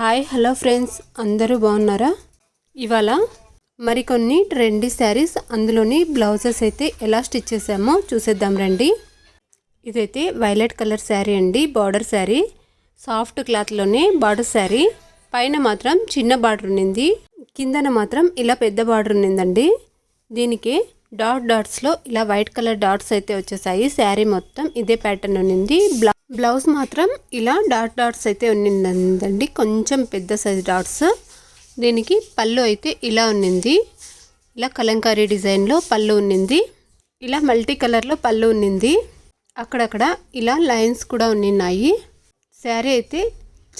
Hi hello friends. అందరూ బాగున్నారా? ఇవాళ మరికొన్ని ట్రెండీ శారీస్ అందులోని బ్లౌజెస్ అయితే ఎలా స్టిచ్ చేసామో చూసేద్దాం రండి. ఇదైతే వైలెట్ కలర్ శారీ అండి బార్డర్ శారీ. సాఫ్ట్ క్లాత్లోనే బార్డర్ శారీ. పైన మాత్రం చిన్న బార్డర్ ఉన్నింది. కిందన మాత్రం ఇలా పెద్ద బార్డర్ ఉన్నిందండి. దీనికి డాట్ డాట్స్లో ఇలా వైట్ కలర్ డాట్స్ అయితే వచ్చేసాయి. శారీ మొత్తం ఇదే ప్యాటర్న్ ఉన్నింది. బ్లౌ బ్లౌజ్ మాత్రం ఇలా డాట్ డాట్స్ అయితే ఉన్నిందండి. కొంచెం పెద్ద సైజ్ డాట్స్. దీనికి పళ్ళు అయితే ఇలా ఉన్నింది. ఇలా కలంకారీ డిజైన్లో పళ్ళు ఉన్నింది. ఇలా మల్టీ కలర్లో పళ్ళు ఉన్నింది. అక్కడక్కడ ఇలా లైన్స్ కూడా ఉన్నాయి శారీ అయితే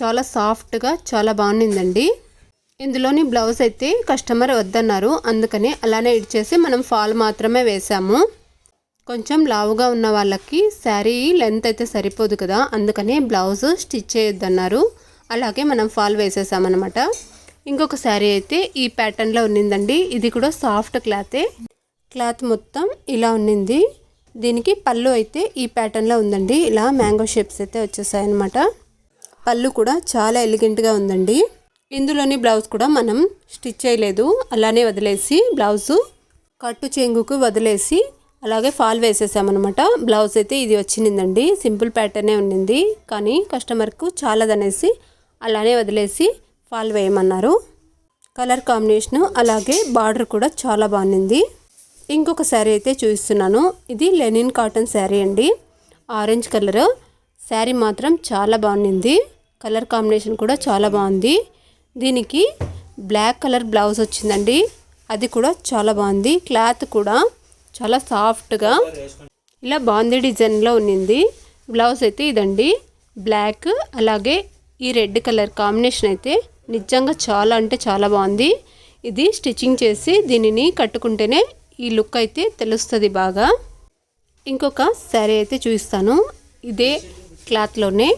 చాలా సాఫ్ట్గా చాలా బాగుండిందండి ఇందులోని బ్లౌజ్ అయితే కస్టమర్ వద్దన్నారు. అందుకని అలానే ఇడ్చేసి మనం ఫాల్ మాత్రమే వేసాము కొంచెం లావుగా ఉన్న వాళ్ళకి శారీ లెంత్ అయితే సరిపోదు కదా అందుకనే బ్లౌజ్ స్టిచ్ చేయొద్దన్నారు. అలాగే మనం ఫాల్ వేసేసామన్నమాట. ఇంకొక శారీ అయితే ఈ ప్యాటర్న్లో ఉన్నిందండి. ఇది కూడా సాఫ్ట్ క్లాతే క్లాత్ మొత్తం ఇలా ఉన్నింది. దీనికి పళ్ళు అయితే ఈ ప్యాటర్న్లో ఉందండి. ఇలా మ్యాంగో షేప్స్ అయితే వచ్చేసాయి అనమాట పళ్ళు కూడా చాలా ఎలిగెంట్గా ఉందండి. ఇందులోని బ్లౌజ్ కూడా మనం స్టిచ్ చేయలేదు. అలానే వదిలేసి బ్లౌజు కట్టు చెంగుకు వదిలేసి అలాగే ఫాల్ వేసేసామన్నమాట. బ్లౌజ్ అయితే ఇది వచ్చిందండి. సింపుల్ ప్యాటర్నే ఉండింది. కానీ కస్టమర్కు చాలదనేసి అలానే వదిలేసి ఫాల్ వేయమన్నారు. కలర్ కాంబినేషన్ అలాగే బార్డర్ కూడా చాలా బాగుంది. ఇంకొక శారీ అయితే చూపిస్తున్నాను. ఇది లెనిన్ కాటన్ శారీ అండి. Orange colour. శారీ మాత్రం చాలా బాగుంది. కలర్ కాంబినేషన్ కూడా చాలా బాగుంది. దీనికి బ్లాక్ కలర్ బ్లౌజ్ వచ్చిందండి. అది కూడా చాలా బాగుంది. క్లాత్ కూడా చాలా సాఫ్ట్గా ఇలా బాగుంది డిజైన్లో ఉన్నింది. బ్లౌజ్ అయితే ఇదండి. బ్లాక్ అలాగే ఈ రెడ్ కలర్ కాంబినేషన్ అయితే నిజంగా చాలా అంటే చాలా బాగుంది. ఇది స్టిచ్చింగ్ చేసి దీనిని కట్టుకుంటేనే ఈ లుక్ అయితే తెలుస్తుంది బాగా. ఇంకొక శారీ అయితే చూపిస్తాను. ఇదే క్లాత్లోనే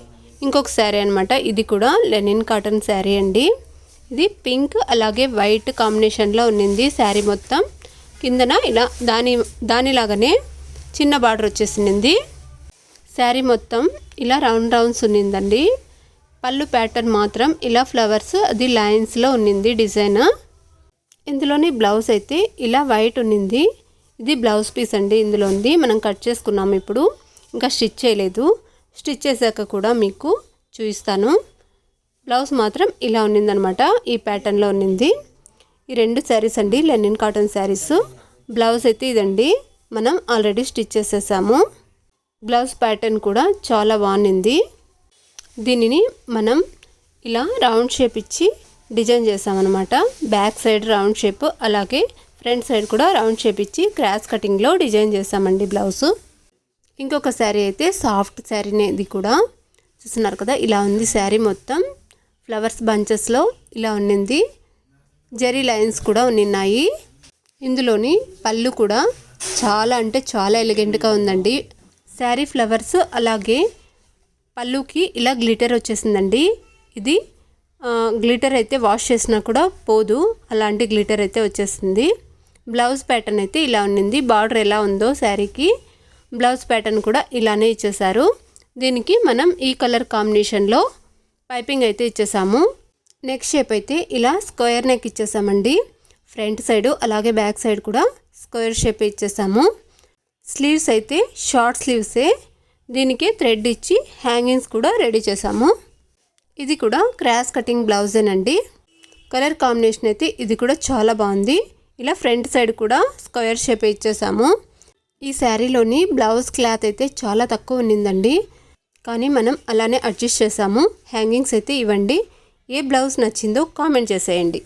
ఇంకొక శారీ అనమాట ఇది కూడా లెనిన్ కాటన్ శారీ అండి. ఇది పింక్ అలాగే వైట్ కాంబినేషన్లో ఉన్నింది శారీ మొత్తం. కిందన ఇలా దాని దానిలాగానే చిన్న బార్డర్ వచ్చేసింది శారీ మొత్తం ఇలా రౌండ్ రౌండ్స్ ఉన్నిందండి. పళ్ళు ప్యాటర్న్ మాత్రం ఇలా ఫ్లవర్స్ అది లైన్స్లో ఉన్నింది డిజైన్. ఇందులోని బ్లౌజ్ అయితే ఇలా వైట్ ఉన్నింది. ఇది బ్లౌజ్ పీస్ అండి ఇందులో ఉంది. మనం కట్ చేసుకున్నాము ఇప్పుడు. ఇంకా స్టిచ్ చేయలేదు. స్టిచ్ చేశాక కూడా మీకు చూపిస్తాను. బ్లౌజ్ మాత్రం ఇలా ఉన్నిందనమాట. ఈ ప్యాటర్న్లో ఉన్నింది. ఈ రెండు శారీస్ అండి లెనిన్ కాటన్ శారీస్. బ్లౌజ్ అయితే ఇదండి మనం ఆల్రెడీ స్టిచ్ చేసేసాము. బ్లౌజ్ ప్యాటర్న్ కూడా చాలా బాగుంది. దీనిని మనం ఇలా రౌండ్ షేప్ ఇచ్చి డిజైన్ చేసామన్నమాట. బ్యాక్ సైడ్ రౌండ్ షేప్ అలాగే ఫ్రంట్ సైడ్ కూడా రౌండ్ షేప్ ఇచ్చి క్రాస్ కటింగ్లో డిజైన్ చేసామండి బ్లౌజు. ఇంకొక శారీ అయితే సాఫ్ట్ శారీనే ఇది కూడా. చూస్తున్నారు కదా ఇలా ఉంది శారీ మొత్తం. ఫ్లవర్స్ బంచెస్లో ఇలా ఉన్నింది. జరీ లైన్స్ కూడా ఉన్నాయి ఇందులోని పళ్ళు కూడా చాలా అంటే చాలా ఎలిగెంట్గా ఉందండి. శారీ ఫ్లవర్స్ అలాగే పళ్ళుకి ఇలా గ్లిటర్ వచ్చేసిందండి. ఇది గ్లిటర్ అయితే వాష్ చేసినా కూడా పోదు. అలాంటి గ్లిటర్ అయితే వచ్చేసింది. బ్లౌజ్ ప్యాటర్న్ అయితే ఇలా ఉన్నింది. బార్డర్ ఎలా ఉందో శారీకి బ్లౌజ్ ప్యాటర్న్ కూడా ఇలానే ఇచ్చేసారు దీనికి మనం ఈ కలర్ కాంబినేషన్లో పైపింగ్ అయితే ఇచ్చేసాము. నెక్ షేప్ అయితే ఇలా స్క్వేర్ నెక్ ఇచ్చేసామండి. ఫ్రంట్ సైడ్ అలాగే బ్యాక్ సైడ్ కూడా స్క్వేర్ షేప్ ఇచ్చేసాము. స్లీవ్స్ అయితే షార్ట్ స్లీవ్సే దీనికి థ్రెడ్ ఇచ్చి హ్యాంగింగ్స్ కూడా రెడీ చేసాము. ఇది కూడా క్రాస్ కటింగ్ బ్లౌజేనండి కలర్ కాంబినేషన్ అయితే ఇది కూడా చాలా బాగుంది. ఇలా ఫ్రంట్ సైడ్ కూడా స్క్వేర్ షేప్ ఇచ్చేసాము. ఈ శారీలోని బ్లౌజ్ క్లాత్ అయితే చాలా తక్కువ ఉన్నిందండి. కానీ మనం అలానే అడ్జస్ట్ చేసాము. హ్యాంగింగ్స్ అయితే ఇవ్వండి. ఏ బ్లౌజ్ నచ్చిందో కామెంట్ చేసేయండి.